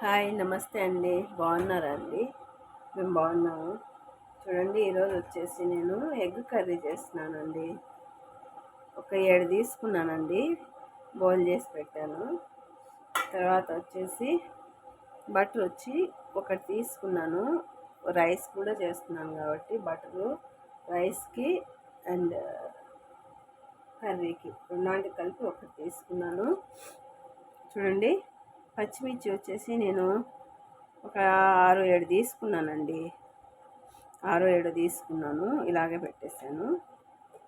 Hi నమస్తే అండి. బాగున్నారా అండి? మేము బాగున్నాము. చూడండి ఈరోజు వచ్చేసి నేను ఎగ్ కర్రీ చేస్తున్నానండి. ఒక ఏడు తీసుకున్నానండి. బాయిల్ చేసి పెట్టాను. తర్వాత వచ్చేసి బటర్ వచ్చి ఒకటి తీసుకున్నాను. రైస్ కూడా చేస్తున్నాను కాబట్టి బటరు రైస్కి అండ్ కర్రీకి రెండాంటి కలిపి ఒకటి తీసుకున్నాను. చూడండి పచ్చిమిర్చి వచ్చేసి నేను ఒక ఆరు ఏడు తీసుకున్నానండి. ఆరు ఏడు తీసుకున్నాను. ఇలాగే పెట్టేశాను.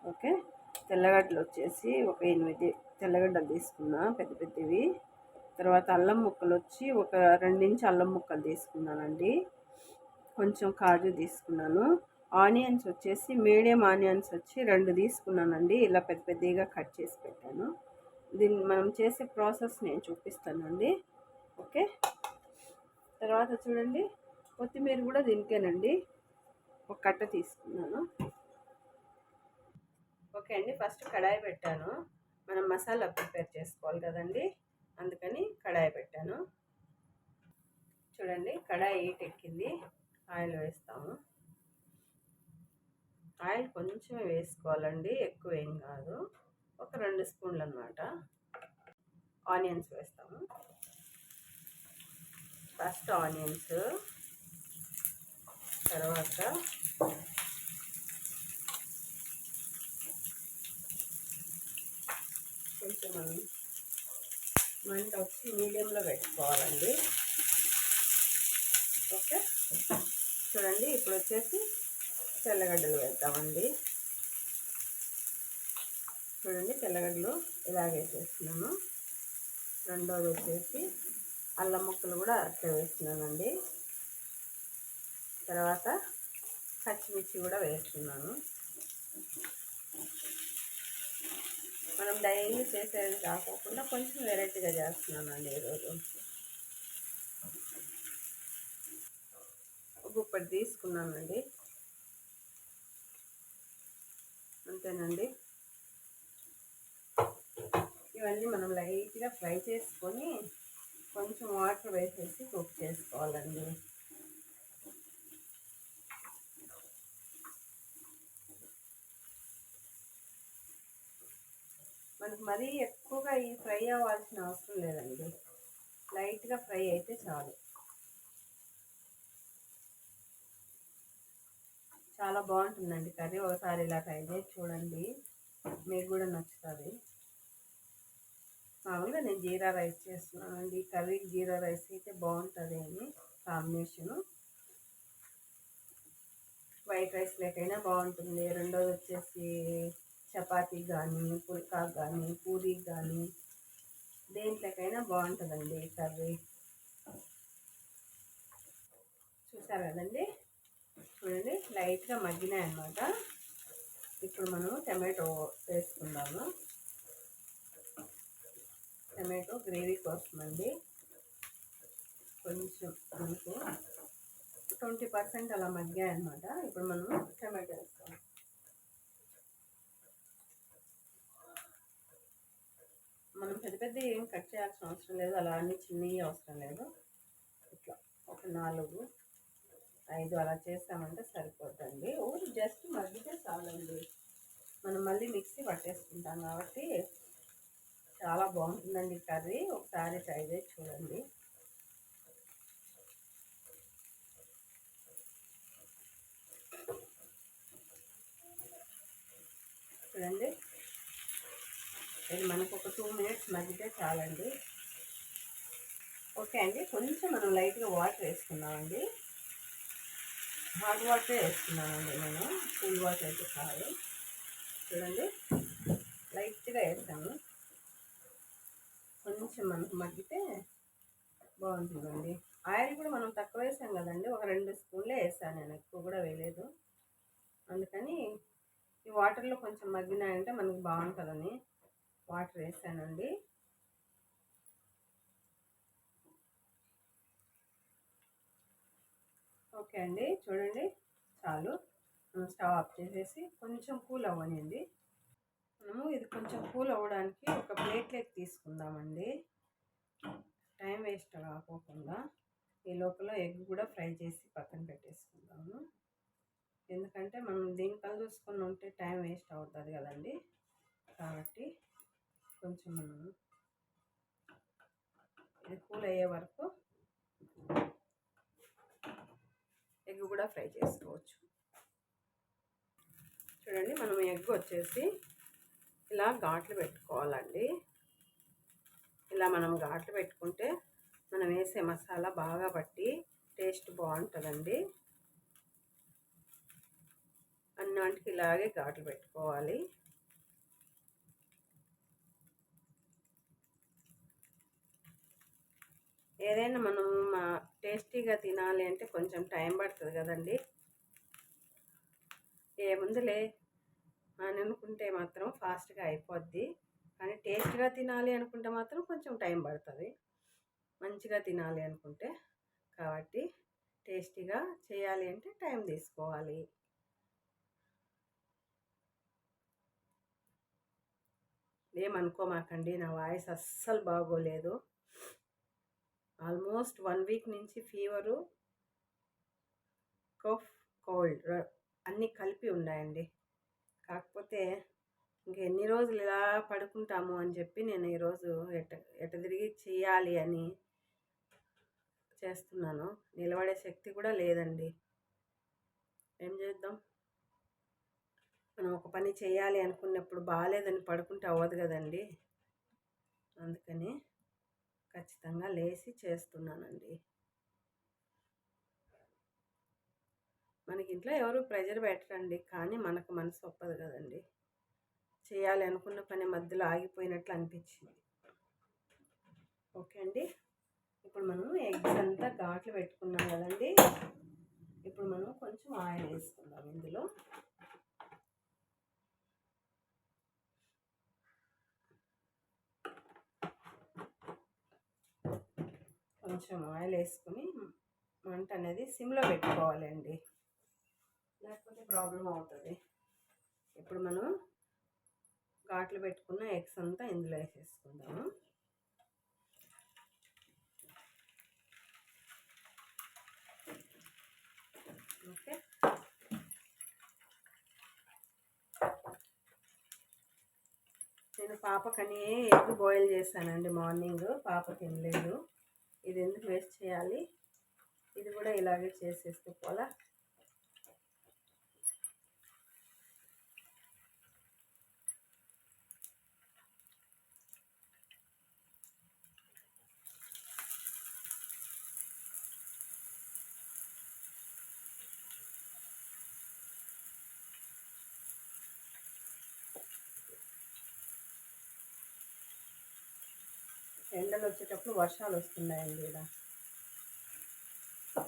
ఓకే. తెల్లగడ్డలు వచ్చేసి ఒక ఎనిమిది తెల్లగడ్డలు తీసుకున్నా పెద్ద పెద్దవి. తర్వాత అల్లం ముక్కలు వచ్చి ఒక రెండించి అల్లం ముక్కలు తీసుకున్నానండి. కొంచెం కాజు తీసుకున్నాను. ఆనియన్స్ వచ్చేసి మీడియం ఆనియన్స్ వచ్చి రెండు తీసుకున్నానండి. ఇలా పెద్ద పెద్దగా కట్ చేసి పెట్టాను. దీన్ని మనం చేసే ప్రాసెస్ నేను చూపిస్తానండి. ఓకే? తర్వాత చూడండి కొత్తిమీర కూడా దీనికేనండి. ఒక కట్ట తీసుకున్నాను. ఓకే అండి ఫస్ట్ కడాయి పెట్టాను. మనం మసాలా ప్రిపేర్ చేసుకోవాలి కదండి అందుకని కడాయి పెట్టాను. చూడండి కడాయి హీట్ ఎక్కింది. ఆయిల్ వేస్తాము. ఆయిల్ కొంచెం వేసుకోవాలండి ఎక్కువ ఏం కాదు. ఒక రెండు స్పూన్లు అనమాట ఆనియన్స్ వేస్తాము. ఫస్ట్ ఆనియన్స్ తర్వాత కొంచెం మనం మంట వచ్చి మీడియంలో పెట్టుకోవాలండి. ఓకే? చూడండి ఇప్పుడు వచ్చేసి తెల్లగడ్డలు వేద్దామండి. చూడండి తెల్లగడ్డలు ఇలాగే చేస్తున్నాను రెండోది వచ్చేసి అల్లం ముక్కలు కూడా అరక వేస్తున్నానండి. తర్వాత పచ్చిమిర్చి కూడా వేస్తున్నాను. మనం డైలీ చేసేది కాకోకుండా కొంచెం వెరైటీగా చేస్తున్నానండి ఈరోజు. గుప్పటి తీసుకున్నానండి. అంతేనండి. ఇవన్నీ మనం లైట్గా ఫ్రై చేసుకొని కొంచెం వాటర్ వేసేసి కుక్ చేసుకోవాలండి. మనకు మరీ ఎక్కువగా ఈ ఫ్రై అవ్వాల్సిన అవసరం లేదండి. లైట్గా ఫ్రై అయితే చాలు. చాలా బాగుంటుందండి కర్రీ. ఒకసారి ఇలా ట్రై చేసి చూడండి. మీకు కూడా నచ్చుతుంది. మామూలుగా నేను జీరా రైస్ చేస్తున్నానండి. కర్రీకి జీరా రైస్ అయితే బాగుంటుంది అండి కాంబినేషను. వైట్ రైస్ లేకైనా బాగుంటుంది. రెండోది వచ్చేసి చపాతీ కానీ పుల్కా కానీ పూరీ కానీ దేంట్లోకైనా బాగుంటుందండి కర్రీ. చూసారు కదండి? చూడండి లైట్గా మగ్గినాయి అనమాట ఇప్పుడు మనం టమాటో వేసుకుందాము. టమాటో గ్రేవీ కోసం అండి. కొంచెం మనకు ట్వంటీ పర్సెంట్ అలా మగ్గాయి అనమాట ఇప్పుడు మనం టమాటో వేస్తాం. మనం పెద్ద పెద్ద ఏం కట్ చేయాల్సిన అవసరం లేదు. అలా అన్ని చిన్నవి అవసరం లేదు. ఇట్లా ఒక నాలుగు ఐదు అలా చేస్తామంటే సరిపోద్దండి. ఊరు జస్ట్ మగ్గితే చాలండి. మనం మళ్ళీ మిక్సీ పట్టేసుకుంటాం కాబట్టి చాలా బాగుంటుందండి కర్రీ. ఒకసారి ట్రై చేసి చూడండి. చూడండి. ఇది మనకు ఒక టూ మినిట్స్ మధ్యతే చాలండి. ఓకే అండి. కొంచెం మనం లైట్గా వాటర్ వేసుకున్నామండి హాట్ వాటర్ వేసుకున్నామండి నేను. కూల్ వాటర్ అయితే కాదు. చూడండి. లైట్గా వేస్తాము కొంచెం మనకు మగ్గితే బాగుంటుందండి. ఆయిల్ కూడా మనం తక్కువ వేసాం కదండి ఒక రెండు స్పూన్లే వేసాను నేను ఎక్కువ కూడా వేయలేదు. అందుకని ఈ వాటర్లో కొంచెం మగ్గినాయంటే మనకి బాగుంటుందని వాటర్ వేసానండి. ఓకే అండి చూడండి చాలు. స్టవ్ ఆఫ్ చేసేసి కొంచెం కూల్ అవ్వనింది మనము ఇది కొంచెం కూల్ అవ్వడానికి ఒక ప్లేట్లోకి తీసుకుందామండి. టైం వేస్ట్ కాకోకుండా ఈ లోపల ఎగ్ కూడా ఫ్రై చేసి పక్కన పెట్టేసుకుందాము. ఎందుకంటే మనం దీనికల్ చూసుకొని ఉంటే టైం వేస్ట్ అవుతుంది కదండి. కాబట్టి కొంచెం మనం ఇది కూల్ అయ్యే వరకు ఎగ్ కూడా ఫ్రై చేసుకోవచ్చు. చూడండి మనం ఎగ్ వచ్చేసి ఇలా ఘాట్లు పెట్టుకోవాలండి. ఇలా మనం ఘాట్లు పెట్టుకుంటే మనం వేసే మసాలా బాగా పట్టి టేస్ట్ బాగుంటుందండి. అన్నింటికి ఇలాగే ఘాట్లు పెట్టుకోవాలి. ఏదైనా మనం మా టేస్టీగా తినాలి అంటే కొంచెం టైం పడుతుంది కదండి. ఏముందిలే? అని అనుకుంటే మాత్రం ఫాస్ట్గా అయిపోద్ది. కానీ టేస్ట్గా తినాలి అనుకుంటే మాత్రం కొంచెం టైం పడుతుంది. మంచిగా తినాలి అనుకుంటే. కాబట్టి టేస్టీగా చేయాలి అంటే టైం తీసుకోవాలి. ఏమనుకోమాకండి నా వాయిస్ అస్సలు బాగోలేదు. ఆల్మోస్ట్ వన్ వీక్ నుంచి ఫీవరు కఫ్ కోల్డ్ అన్నీ కలిపి ఉన్నాయండి. కాకపోతే ఇంక ఎన్ని రోజులు ఇలా పడుకుంటాము అని చెప్పి నేను ఈరోజు ఎట ఎట తిరిగి చేయాలి అని చేస్తున్నాను. నిలబడే శక్తి కూడా లేదండి. ఏం చేద్దాం? మనం ఒక పని చేయాలి అనుకున్నప్పుడు బాగాలేదని పడుకుంటే అవ్వదు కదండి. అందుకని ఖచ్చితంగా లేచి చేస్తున్నానండి. మనకి ఇంట్లో ఎవరు ప్రెజర్ పెట్టరండి. కానీ మనకు మనసు ఒప్పదు కదండి. చేయాలి అనుకున్న పని మధ్యలో ఆగిపోయినట్లు అనిపించింది. ఓకే అండి. ఇప్పుడు మనం ఎగ్స్ అంతా ఘాట్లు పెట్టుకున్నాం కదండి. ఇప్పుడు మనం కొంచెం ఆయిల్ వేసుకుందాం ఇందులో. కొంచెం ఆయిల్ వేసుకుని మంట అనేది సిమ్లో పెట్టుకోవాలండి. లేకపోతే ప్రాబ్లం అవుతుంది. ఇప్పుడు మనం ఘాట్లు పెట్టుకున్న ఎగ్స్ అంతా ఇందులో వేసేసుకుందాము. ఓకే. నేను పాపకని ఎగ్ బాయిల్ చేశానండి మార్నింగ్ పాప తినలేదు. ఇది ఎందుకు వేస్ట్ చేయాలి? ఇది కూడా ఇలాగే చేసేస్తే పోలా ఎండలు వచ్చేటప్పుడు వర్షాలు వస్తున్నాయండి ఇక్కడ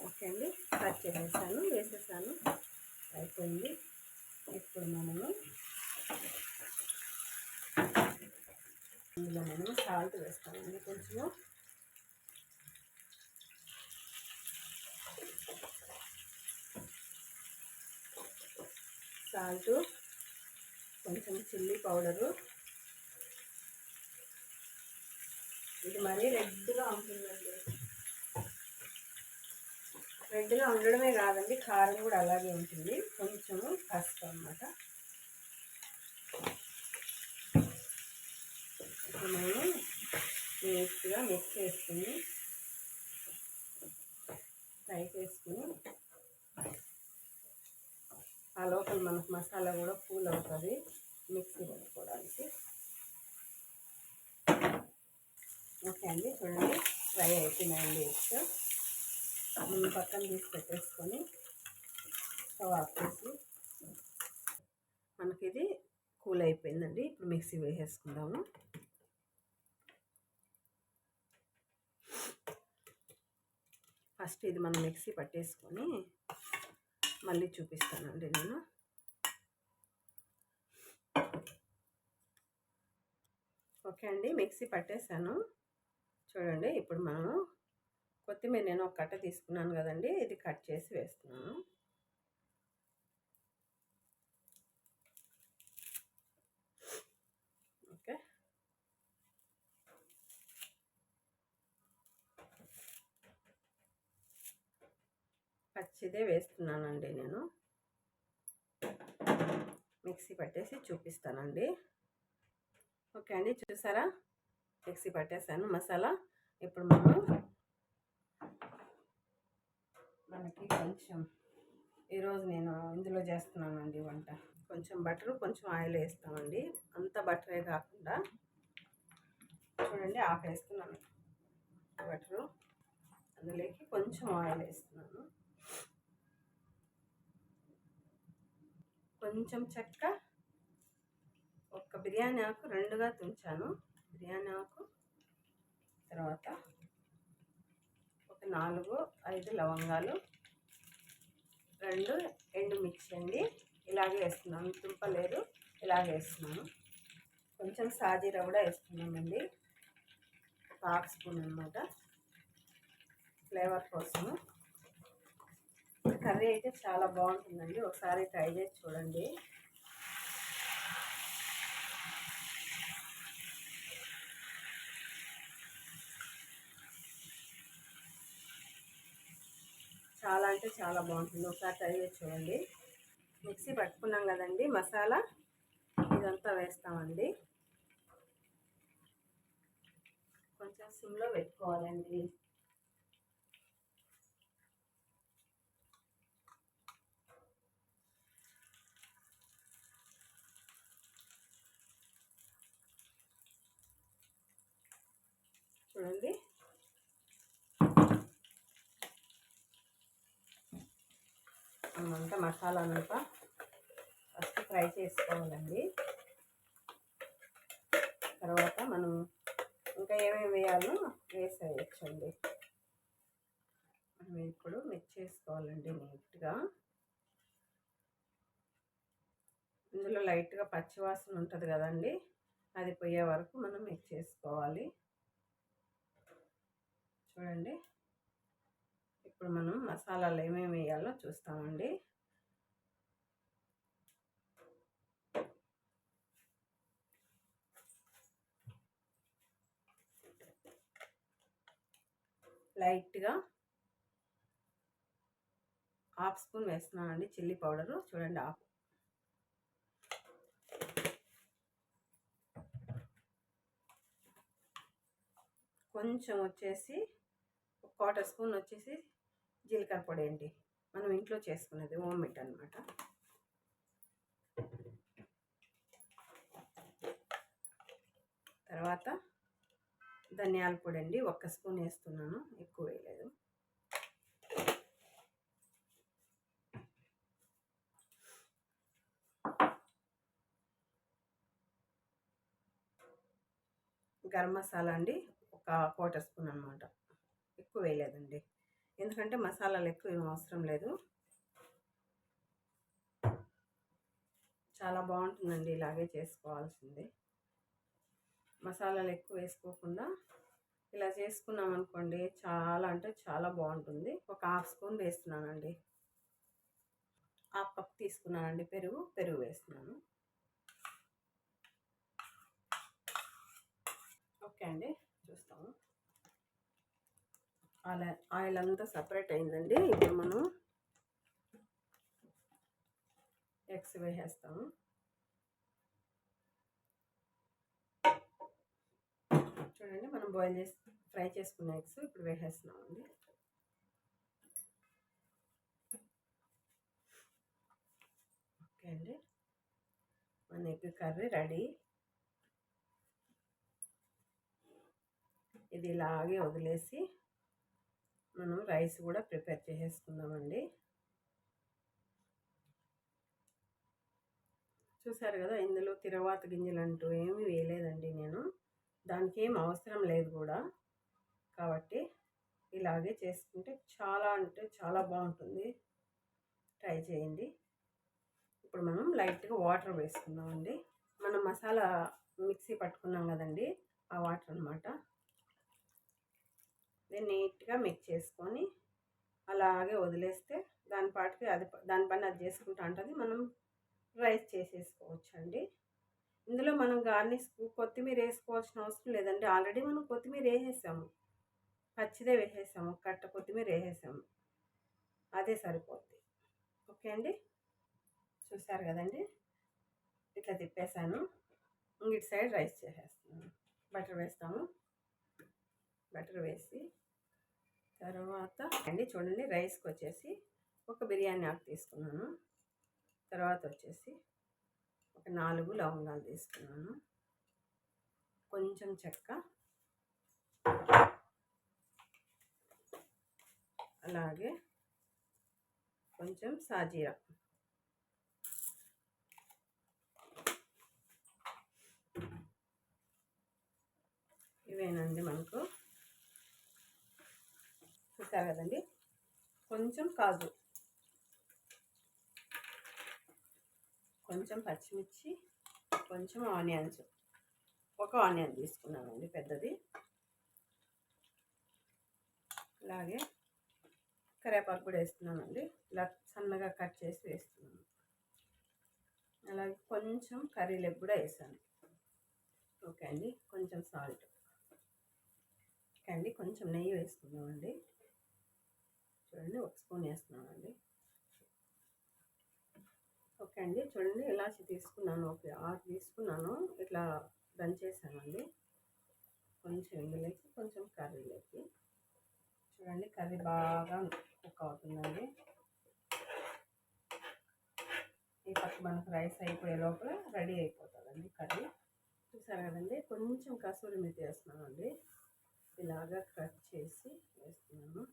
ఓకే అండి కట్ చేసేసాను వేసేసాను. అయిపోయింది. ఇప్పుడు మనము ఇందులో మనము సాల్ట్ వేస్తామండి కొంచెము. సాల్ట్ కొంచెం చిల్లీ పౌడరు. ఇది మరీ రెడ్గా ఉంటుందండి. రెడ్గా ఉండడమే కాదండి కారం కూడా అలాగే ఉంటుంది. కొంచెము పసుపు అనమాట ఇప్పుడు మనం నీట్గా మిక్స్ చేసుకుని ఫ్రై చేసుకుని ఆ లోపల మనకు మసాలా కూడా కూల్ అవుతుంది మిక్సీ పెట్టుకోవడానికి. ఓకే అండి చూడండి. ఫ్రై అయిపోయినాయండి ఎగ్స్. ముందు పక్కన తీసి పెట్టేసుకొని స్టవ్ ఆఫ్ చేసి మనకి ఇది కూల్ అయిపోయిందండి. ఇప్పుడు మిక్సీ వేసేసుకుందాము. ఫస్ట్ ఇది మనం మిక్సీ పట్టేసుకొని మళ్ళీ చూపిస్తానండి నేను. ఓకే అండి మిక్సీ పట్టేశాను. చూడండి ఇప్పుడు మనం కొత్తిమీర నేను ఒక కట్ట తీసుకున్నాను కదండి ఇది కట్ చేసి వేస్తున్నాను. ఓకే. పచ్చిదే వేస్తున్నానండి నేను. మిక్సీ పట్టేసి చూపిస్తానండి. ఓకే అండి చూసారా? మిక్సీ పట్టేసాను. మసాలా ఇప్పుడు మనం మనకి కొంచెం ఈరోజు నేను ఇందులో చేస్తున్నానండి వంట. కొంచెం బటరు కొంచెం ఆయిల్ వేస్తామండి. అంత బటరే కాకుండా చూడండి ఆఫ్ వేస్తున్నాను. బటరు అందులోకి కొంచెం ఆయిల్ వేస్తున్నాను. కొంచెం చెక్క ఒక బిర్యానీ ఆకు రెండుగా తుంచాను. బిర్యానీ ఆకు తర్వాత ఒక నాలుగు ఐదు లవంగాలు రెండు ఎండు మిర్చి అండి. ఇలాగే వేస్తున్నాను. తుంపలేదు ఇలాగే వేస్తున్నాను. కొంచెం సాజీర కూడా వేస్తున్నామండి. ఒక హాఫ్ స్పూన్ అనమాట ఫ్లేవర్ కోసము కర్రీ అయితే చాలా బాగుంటుందండి. ఒకసారి ట్రై చేసి చూడండి. చాలా చాలా బాగుంటుంది. ఒకసారి ట్రై చేసి చూడండి. మిక్సీ పట్టుకున్నాం కదండి మసాలా. ఇదంతా వేస్తామండి. కొంచెం సిమ్లో పెట్టుకోవాలండి. చూడండి. అంతా మసాలా అంతా ఫస్ట్ ఫ్రై చేసుకోవాలండి. తర్వాత మనం ఇంకా ఏమేమి వేయాలో వేసేయచ్చండి. మనం ఇప్పుడు మిక్స్ చేసుకోవాలండి నీట్గా. ఇందులో లైట్గా పచ్చివాసన ఉంటుంది కదండి అది పోయే వరకు మనం మిక్స్ చేసుకోవాలి. చూడండి. ఇప్పుడు మనం మసాలాలు ఏమేమి వేయాలో చూస్తామండి. లైట్గా హాఫ్ స్పూన్ వేస్తున్నానండి చిల్లీ పౌడరు. చూడండి హాఫ్ కొంచెం వచ్చేసి ఒక క్వార్టర్ స్పూన్ వచ్చేసి జీలకర్ర పొడి అండి. మనం ఇంట్లో చేసుకునేది ఓమిట్ అనమాట తర్వాత ధనియాల పొడి అండి. ఒక్క స్పూన్ వేస్తున్నాను. ఎక్కువ వేయలేదు. గరం మసాలా అండి. ఒక క్వార్టర్ స్పూన్ అనమాట ఎక్కువ వేయలేదండి. ఎందుకంటే మసాలాలు ఎక్కువ ఏం అవసరం లేదు. చాలా బాగుంటుందండి ఇలాగే చేసుకోవాల్సింది. మసాలాలు ఎక్కువ వేసుకోకుండా ఇలా చేసుకున్నాం అనుకోండి చాలా అంటే చాలా బాగుంటుంది. ఒక హాఫ్ స్పూన్ వేస్తున్నానండి. హాఫ్ కప్ తీసుకున్నానండి పెరుగు పెరుగు వేస్తున్నాను. ఓకే అండి. ఆయిల్ ఆయిల్ అంతా సపరేట్ అయిందండి. ఇప్పుడు మనం ఎగ్స్ వేసేస్తాము. చూడండి మనం బాయిల్ చేసి ఫ్రై చేసుకున్న ఎగ్స్ ఇప్పుడు వేసేస్తున్నామండి. ఓకే అండి. మన ఎగ్ కర్రీ రెడీ. ఇది ఇలాగే వదిలేసి మనం రైస్ కూడా ప్రిపేర్ చేసేసుకుందామండి. చూసారు కదా ఇందులో తిరవాత గింజలు అంటూ ఏమీ వేయలేదండి నేను. దానికి ఏం అవసరం లేదు కూడా. కాబట్టి ఇలాగే చేసుకుంటే చాలా అంటే చాలా బాగుంటుంది. ట్రై చేయండి. ఇప్పుడు మనం లైట్గా వాటర్ వేసుకుందామండి. మనం మసాలా మిక్సీ పట్టుకున్నాం కదండి ఆ వాటర్ అనమాట దీన్ని నీట్గా మిక్స్ చేసుకొని అలాగే వదిలేస్తే దాని పాటికి అది దాని పని అది చేసుకుంటా ఉంటుంది మనం రైస్ చేసేసుకోవచ్చు అండి ఇందులో మనం గార్నిష్ కొత్తిమీర వేసుకోవాల్సిన అవసరం లేదండి. ఆల్రెడీ మనం కొత్తిమీర వేసేసాము. పచ్చిదే వేసేసాము. కట్ట కొత్తిమీర వేసేసాము. అదే సరిపోద్ది. ఓకే అండి? చూసారు కదండి? ఇట్లా తిప్పేసాను. ఇటు సైడ్ రైస్ చేసేస్తున్నాను. బటర్ వేస్తాము. బటర్ వేసి తర్వాత అండి చూడండి రైస్కి వచ్చేసి ఒక బిర్యానీ ఆకు తీసుకున్నాను. తర్వాత వచ్చేసి ఒక నాలుగు లవంగాలు తీసుకున్నాను. కొంచెం చెక్క అలాగే కొంచెం సాజీరా ఇవేనండి మనకు చూసారు కదండి. కొంచెం కాజు. కొంచెం పచ్చిమిర్చి కొంచెం ఆనియన్స్. ఒక ఆనియన్ తీసుకున్నానండి పెద్దది. అలాగే కరివేపాకు కూడా వేస్తున్నానండి. ఇలా సన్నగా కట్ చేసి వేస్తున్నాను. అలాగే కొంచెం కర్రీ లెగ్ కూడా వేసాను. ఓకే అండి. కొంచెం సాల్ట్. ఓకే అండి. కొంచెం నెయ్యి వేసుకున్నామండి చూడండి ఒక స్పూన్ వేస్తున్నానండి. ఓకే అండి చూడండి ఇలాచి తీసుకున్నాను ఓకే ఆరు తీసుకున్నాను ఇట్లా దంచేసానండి. కొంచెం ఇందులోకి కొంచెం కర్రీలోకి. చూడండి కర్రీ బాగా కుక్ అవుతుందండి. ఈ పక్క మనకు రైస్ అయిపోయే లోపల రెడీ అయిపోతుందండి కర్రీ. చూసారు కదండి కొంచెం కసూరి మెతి వేస్తున్నానండి. ఇలాగా కట్ చేసి వేస్తున్నాను.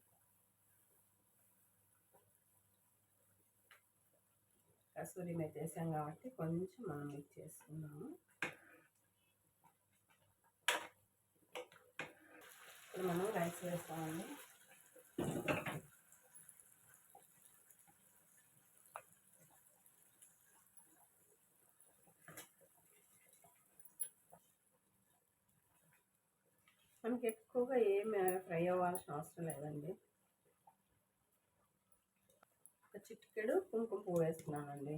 కసూరి మెతి వేసాం కాబట్టి కొంచెం మనం మిక్స్ చేసుకున్నాము ఇప్పుడు మనం రైస్ వేస్తామండి. మనకి ఎక్కువగా ఏమి ఫ్రై అవ్వాల్సిన అవసరం లేదండి. చిటికెడు కుంకుమ పువ్వు వేస్తున్నానండి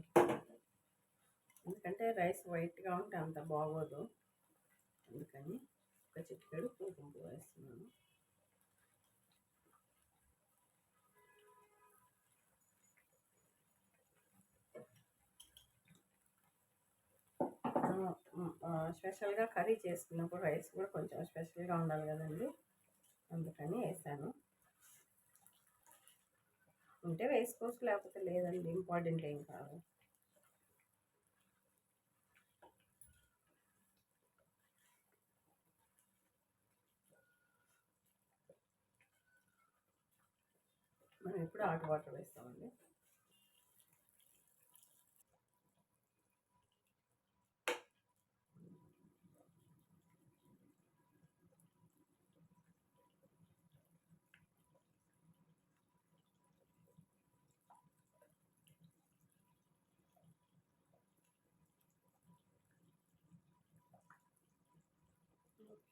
ఎందుకంటే రైస్ వైట్గా ఉంటే అంత బాగోదు. అందుకని ఒక చిటికెడు కుంకుమ పువ్వు వేస్తున్నాను. స్పెషల్గా కర్రీ చేసుకున్నప్పుడు రైస్ కూడా కొంచెం స్పెషల్గా ఉండాలి కదండి. అందుకని వేసాను. ఉంటే వేసుకోవచ్చు లేకపోతే లేదండి ఇంపార్టెంట్ ఏం కాదు. మనం ఇప్పుడు హాట్ వాటర్ వేస్తాం.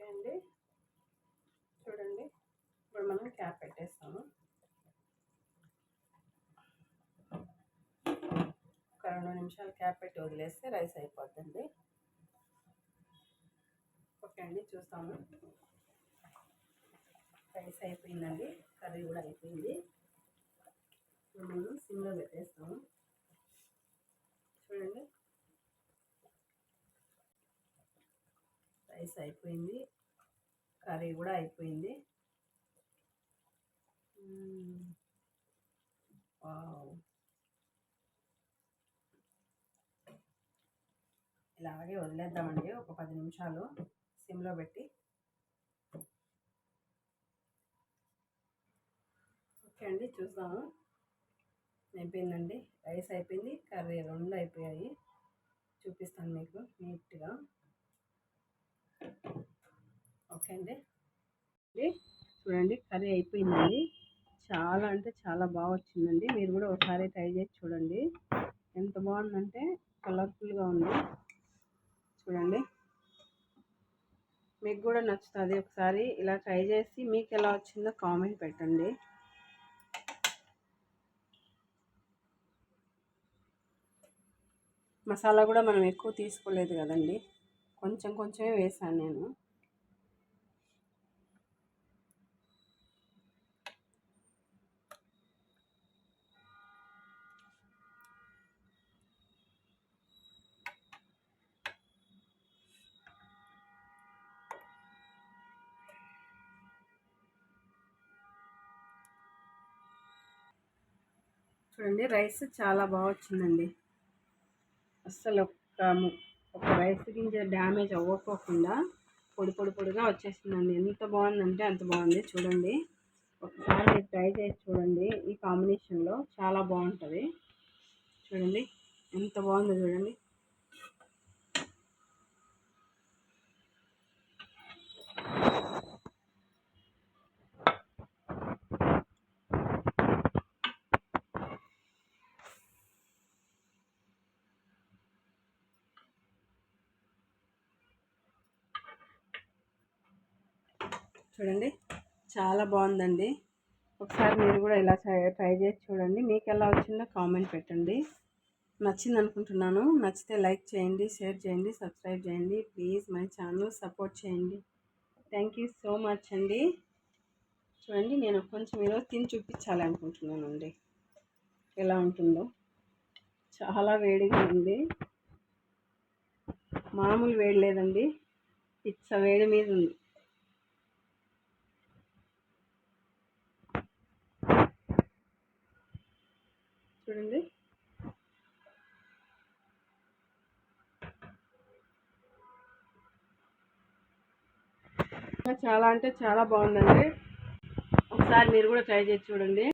ఓకే అండి. చూడండి. ఇప్పుడు మనం క్యాప్ పెట్టేస్తాము. ఒక రెండు నిమిషాలు క్యాప్ పెట్టి వదిలేస్తే రైస్ అయిపోతుంది ఓకే అండి చూస్తాము. రైస్ అయిపోయిందండి. కర్రీ కూడా అయిపోయింది. ఇప్పుడు మనం సిమ్లో పెట్టేస్తాము. చూడండి. రైస్ అయిపోయింది. కర్రీ కూడా అయిపోయింది. ఇలాగే వదిలేద్దామండి ఒక పది నిమిషాలు సిమ్లో పెట్టి. ఓకే అండి చూసాము అయిపోయిందండి రైస్ అయిపోయింది కర్రీ రెండు అయిపోయాయి. చూపిస్తాను మీకు నీట్గా. ఓకే అండి. చూడండి కర్రీ అయిపోయిందండి. చాలా అంటే చాలా బాగా వచ్చిందండి. మీరు కూడా ఒకసారి ట్రై చేసి చూడండి. ఎంత బాగుందంటే కలర్ఫుల్గా ఉంది. చూడండి. మీకు కూడా నచ్చుతుంది ఒకసారి ఇలా ట్రై చేసి మీకు ఎలా వచ్చిందో కామెంట్ పెట్టండి. మసాలా కూడా మనం ఎక్కువ తీసుకోలేదు కదండి. కొంచెం కొంచెమే వేసాను నేను. చూడండి రైస్ చాలా బాగా వచ్చిందండి. అస్సలు ఒక ఒక రైస్ గింజ డ్యామేజ్ అవ్వకోకుండా పొడి పొడి పొడిగా వచ్చేసిందండి. ఎంత బాగుందంటే అంత బాగుంది. చూడండి. ఒకసారి మీరు ట్రై చేసి చూడండి. ఈ కాంబినేషన్లో చాలా బాగుంటుంది. చూడండి. ఎంత బాగుందో చూడండి. చూడండి. చాలా బాగుందండి. ఒకసారి మీరు కూడా ఇలా ట్రై ట్రై చేసి చూడండి. మీకు ఎలా వచ్చిందో కామెంట్ పెట్టండి. నచ్చింది అనుకుంటున్నాను. నచ్చితే లైక్ చేయండి షేర్ చేయండి సబ్స్క్రైబ్ చేయండి. ప్లీజ్ మై ఛానల్ సపోర్ట్ చేయండి. థ్యాంక్ యూ సో మచ్ అండి. చూడండి నేను కొంచెం ఈరోజు తిని చూపించాలి అనుకుంటున్నానండి. ఎలా ఉంటుందో. చాలా వేడిగా ఉంది. మామూలు వేడి లేదండి. పిచ్చ వేడి మీద ఉంది. చూడండి చాలా అంటే చాలా బాగుందండి. ఒకసారి మీరు కూడా ట్రై చేసి చూడండి.